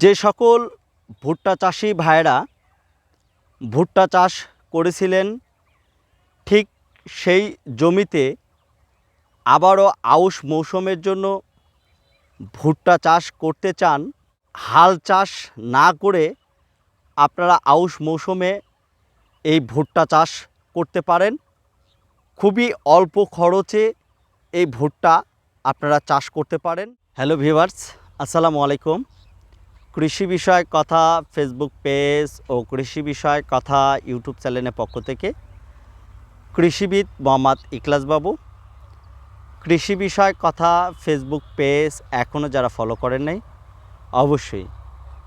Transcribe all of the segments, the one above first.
যে সকল ভুট্টা চাষি ভাইরা ভুট্টা চাষ করেছিলেন, ঠিক সেই জমিতে আবারও আউশ মৌসুমের জন্য ভুট্টা চাষ করতে চান, হাল চাষ না করে আপনারা আউশ মৌসুমে এই ভুট্টা চাষ করতে পারেন। খুবই অল্প খরচে এই ভুট্টা আপনারা চাষ করতে পারেন। হ্যালো ভিভার্স আসসালামু আলাইকুম। কৃষি বিষয়ক কথা ফেসবুক পেজ ও কৃষি বিষয়ক কথা ইউটিউব চ্যানেলের পক্ষ থেকে কৃষিবিদ মোহাম্মদ ইকলাস বাবু। কৃষি বিষয়ক কথা ফেসবুক পেজ এখনও যারা ফলো করেন নাই, অবশ্যই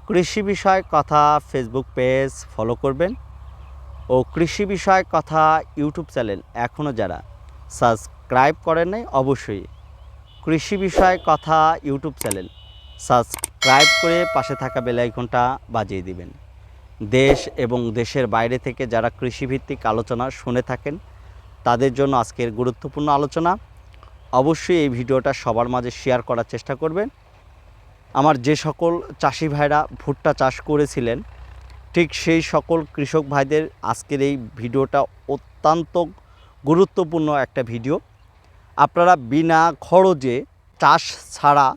কৃষি বিষয়ক কথা ফেসবুক পেজ ফলো করবেন ও কৃষি বিষয়ক কথা ইউটিউব চ্যানেল এখনও যারা সাবস্ক্রাইব করেন নাই, অবশ্যই কৃষি বিষয়ক কথা ইউটিউব চ্যানেল সাবস্ক্রাইব করে পাশে থাকা বেল আইকনটা বাজিয়ে দিবেন। দেশ এবং দেশের বাইরে থেকে যারা কৃষিভিত্তিক আলোচনা শুনে থাকেন, তাদের জন্য আজকের গুরুত্বপূর্ণ আলোচনা। অবশ্যই এই ভিডিওটা সবার মাঝে শেয়ার করার চেষ্টা করবেন। আমার যে সকল চাষি ভাইরা ভুট্টা চাষ করেছিলেন, ঠিক সেই সকল কৃষক ভাইদের আজকের এই ভিডিওটা অত্যন্ত গুরুত্বপূর্ণ একটা ভিডিও। আপনারা বিনা খরচে চাষ ছাড়া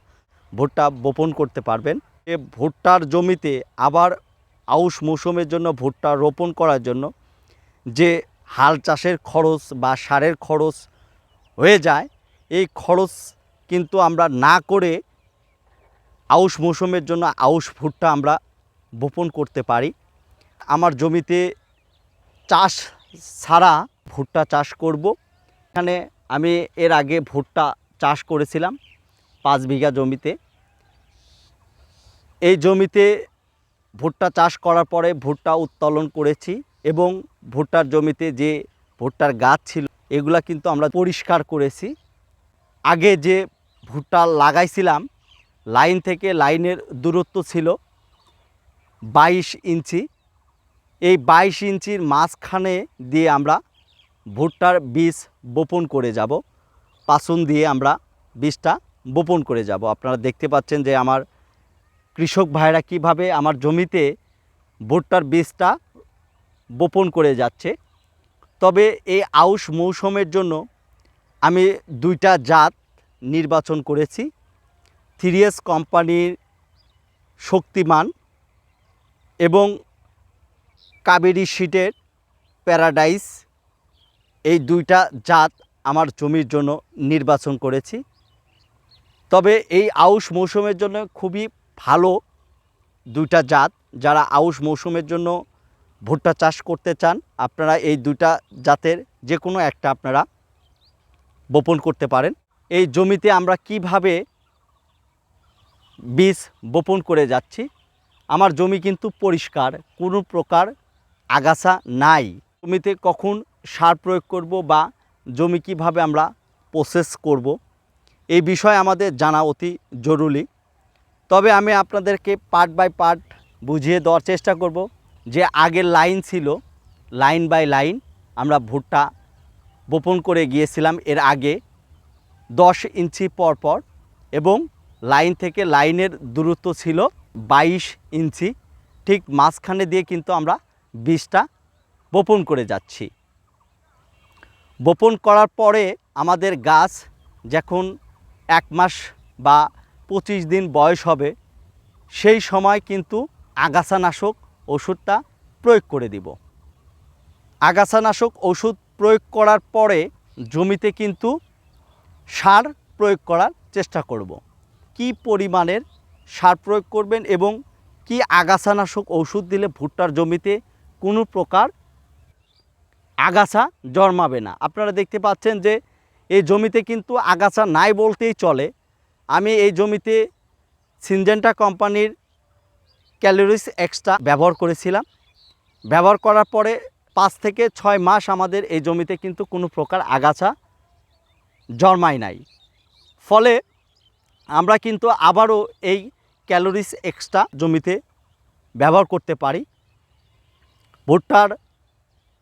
ভুট্টা বপন করতে পারবেন। এ ভুট্টার জমিতে আবার আউশ মৌসুমের জন্য ভুট্টা রোপণ করার জন্য যে হাল চাষের খরচ বা সারের খরচ হয়ে যায়, এই খরচ কিন্তু আমরা না করে আউশ মৌসুমের জন্য আউশ ভুট্টা আমরা বপন করতে পারি। আমার জমিতে চাষ ছাড়া ভুট্টা চাষ করব। এখানে আমি এর আগে ভুট্টা চাষ করেছিলাম। পাঁচ বিঘা জমিতে। এই জমিতে ভুট্টা চাষ করার পরে ভুট্টা উত্তোলন করেছি এবং ভুট্টার জমিতে যে ভুট্টার গাছ ছিল, এগুলা কিন্তু আমরা পরিষ্কার করেছি। আগে যে ভুট্টা লাগাইছিলাম, লাইন থেকে লাইনের দূরত্ব ছিল বাইশ ইঞ্চি। এই বাইশ ইঞ্চির মাঝখানে দিয়ে আমরা ভুট্টার বীজ বপন করে যাব। পাসুন দিয়ে আমরা বীজটা বপন করে যাব। আপনারা দেখতে পাচ্ছেন যে আমার কৃষক ভাইরা কীভাবে আমার জমিতে ভুট্টার বীজটা বপন করে যাচ্ছে। তবে এই আউশ মৌসুমের জন্য আমি দুইটা জাত নির্বাচন করেছি। থ্রিএস কোম্পানির শক্তিমান এবং কাবেরি শিটের প্যারাডাইস। এই দুইটা জাত আমার জমির জন্য নির্বাচন করেছি। তবে এই আউশ মৌসুমের জন্য খুবই ভালো দুইটা জাত। যারা আউশ মৌসুমের জন্য ভুট্টা চাষ করতে চান, আপনারা এই দুইটা জাতের যে কোনো একটা আপনারা বপন করতে পারেন। এই জমিতে আমরা কীভাবে বীজ বপন করে যাচ্ছি, আমার জমি কিন্তু পরিষ্কার, কোনো প্রকার আগাছা নাই। জমিতে কখন সার প্রয়োগ করব বা জমি কীভাবে আমরা প্রসেস করব এই বিষয়ে আমাদের জানা অতি জরুরি। তবে আমি আপনাদেরকে পার্ট বাই পার্ট বুঝিয়ে দেওয়ার চেষ্টা করব যে আগের লাইন ছিল লাইন বাই লাইন আমরা ভুট্টা বপন করে গিয়েছিলাম এর আগে দশ ইঞ্চি পর পর এবং লাইন থেকে লাইনের দূরত্ব ছিল বাইশ ইঞ্চি। ঠিক মাঝখানে দিয়ে কিন্তু আমরা বীজটা বপন করে যাচ্ছি। বপন করার পরে আমাদের গাছ যখন এক মাস বা পঁচিশ দিন বয়স হবে, সেই সময় কিন্তু আগাছানাশক ওষুধটা প্রয়োগ করে দিব আগাছানাশক ওষুধ প্রয়োগ করার পরে জমিতে কিন্তু সার প্রয়োগ করার চেষ্টা করব। কি পরিমাণের সার প্রয়োগ করবেন এবং কি আগাছানাশক ওষুধ দিলে ভুট্টার জমিতে কোনো প্রকার আগাছা জন্মাবে না আপনারা দেখতে পাচ্ছেন যে জমিতে কিন্তু আগাছা নাই বলতেই চলে। আমি এই জমিতে সিনজেন্টা কোম্পানির ক্যালোরিস এক্সট্রা ব্যবহার করেছিলাম। ব্যবহার করার পরে পাঁচ থেকে ছয় মাস আমাদের এই জমিতে কিন্তু কোনো প্রকার আগাছা জন্মায় নাই। ফলে আমরা কিন্তু আবারও এই ক্যালোরিস এক্সট্রা জমিতে ব্যবহার করতে পারি। ভুট্টার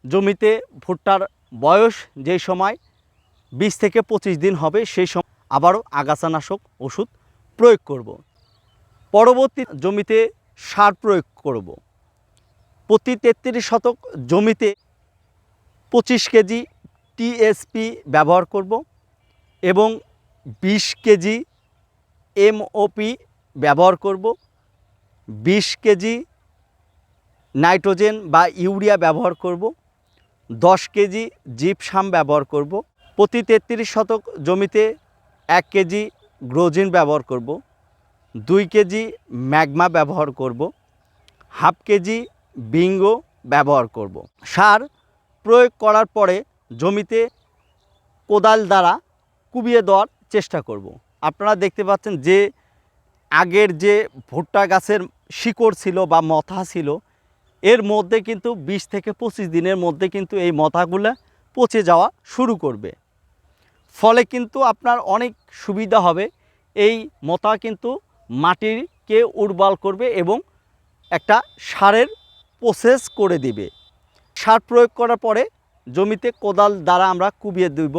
জমিতে ভুট্টার বয়স যেই সময় বিশ থেকে পঁচিশ দিন হবে সেই সময় আবারও আগাছানাশক ওষুধ প্রয়োগ করব। পরবর্তী জমিতে সার প্রয়োগ করব। প্রতি তেত্রিশ শতক জমিতে পঁচিশ কেজি টিএসপি ব্যবহার করব এবং বিশ কেজি এমওপি ব্যবহার করব। বিশ কেজি নাইট্রোজেন বা ইউরিয়া ব্যবহার করব। দশ কেজি জিপসাম ব্যবহার করব। প্রতি তেত্রিশ শতক জমিতে এক কেজি গ্রোজিন ব্যবহার করব, দুই কেজি ম্যাগমা ব্যবহার করব, হাফ কেজি বিঙ্গো ব্যবহার করব সার প্রয়োগ করার পরে জমিতে কোদাল দ্বারা কুবিয়ে দেওয়ার চেষ্টা করব। আপনারা দেখতে পাচ্ছেন যে আগের যে ভুট্টা গাছের শিকড় ছিল বা মথা ছিল, এর মধ্যে কিন্তু বিশ থেকে পঁচিশ দিনের মধ্যে কিন্তু এই মথাগুলো পচে যাওয়া শুরু করবে ফলে কিন্তু আপনার অনেক সুবিধা হবে। এই মতা কিন্তু মাটিরকে উর্বর করবে এবং একটা সারের প্রসেস করে দিবে। সার প্রয়োগ করার পরে জমিতে কোদাল দ্বারা আমরা কুবিয়ে দিব,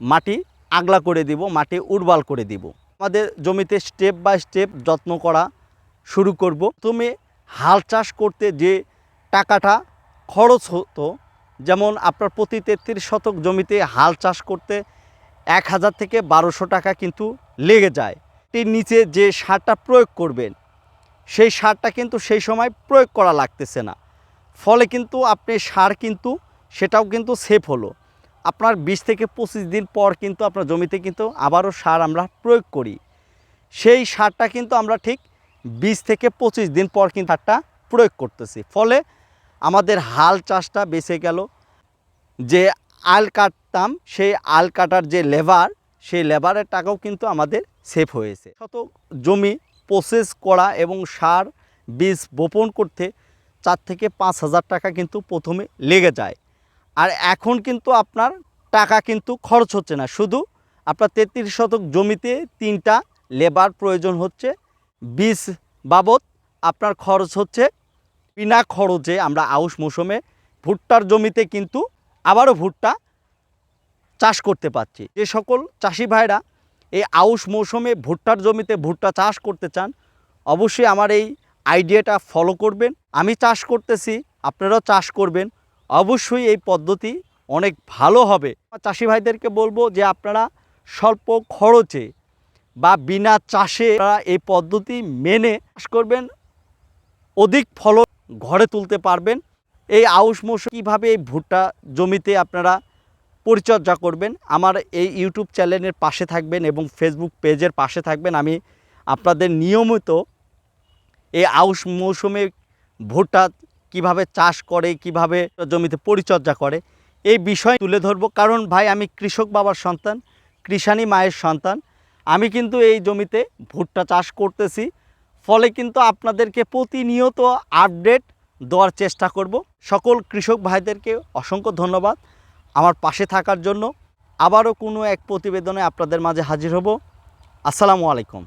মাটি আগলা করে দিব, মাটি উর্বর করে দিব। আমাদের জমিতে স্টেপ বাই স্টেপ যত্ন করা শুরু করব। তুমি হাল চাষ করতে যে টাকাটা খরচ হতো, যেমন আপনার প্রতি তেত্রিশ শতক জমিতে হাল চাষ করতে এক হাজার থেকে বারোশো টাকা কিন্তু লেগে যায়। এর নিচে যে সারটা প্রয়োগ করবেন, সেই সারটা কিন্তু সেই সময় প্রয়োগ করা লাগতেছে না। ফলে কিন্তু আপনি সার কিন্তু সেটাও কিন্তু সেফ হলো। আপনার বিশ থেকে পঁচিশ দিন পর কিন্তু আপনার জমিতে কিন্তু আবারও সার আমরা প্রয়োগ করি। সেই সারটা কিন্তু আমরা ঠিক বিশ থেকে পঁচিশ দিন পর কিন্তু সারটা প্রয়োগ করতেছি। ফলে আমাদের হাল চাষটা বেঁচে গেল। যে আল কাটতাম, সেই আল কাটার যে লেবার, সেই লেবারের টাকাও কিন্তু আমাদের সেফ হয়েছে। শত জমি প্রসেস করা এবং সার, বীজ বপন করতে চার থেকে পাঁচ হাজার টাকা কিন্তু প্রথমে লেগে যায়। আর এখন কিন্তু আপনার টাকা কিন্তু খরচ হচ্ছে না। শুধু আপনার তেত্রিশ শতক জমিতে তিনটা লেবার প্রয়োজন হচ্ছে। বীজ বাবদ আপনার খরচ হচ্ছে বিনা খরচে আমরা আউশ মৌসুমে ভুট্টার জমিতে কিন্তু আবারও ভুট্টা চাষ করতে পারছি। যে সকল চাষি ভাইরা এই আউশ মৌসুমে ভুট্টার জমিতে ভুট্টা চাষ করতে চান, অবশ্যই আমার এই আইডিয়াটা ফলো করবেন। আমি চাষ করতেছি, আপনারাও চাষ করবেন। অবশ্যই এই পদ্ধতি অনেক ভালো হবে। চাষি ভাইদেরকে বলব যে আপনারা স্বল্প খরচে বা বিনা চাষে এই পদ্ধতি মেনে চাষ করবেন। অধিক ফলন ঘরে তুলতে পারবেন। এই আউশ মৌসুম কীভাবে এই ভুট্টা জমিতে আপনারা পরিচর্যা করবেন, আমার এই ইউটিউব চ্যানেলের পাশে থাকবেন এবং ফেসবুক পেজের পাশে থাকবেন। আমি আপনাদের নিয়মিত এই আউশ মৌসুমে ভুট্টা কীভাবে চাষ করে, কীভাবে জমিতে পরিচর্যা করে, এই বিষয় তুলে ধরবো। কারণ ভাই, আমি কৃষক বাবার সন্তান কৃষাণী মায়ের সন্তান। আমি কিন্তু এই জমিতে ভুট্টা চাষ করতেছি। ফলে কিন্তু আপনাদেরকে প্রতিনিয়ত আপডেট দেওয়ার চেষ্টা করব। সকল কৃষক ভাইদেরকে অসংখ্য ধন্যবাদ। আমার পাশে থাকার জন্য আবারও কোনো এক প্রতিবেদনে আপনাদের মাঝে হাজির হব। আসসালামু আলাইকুম।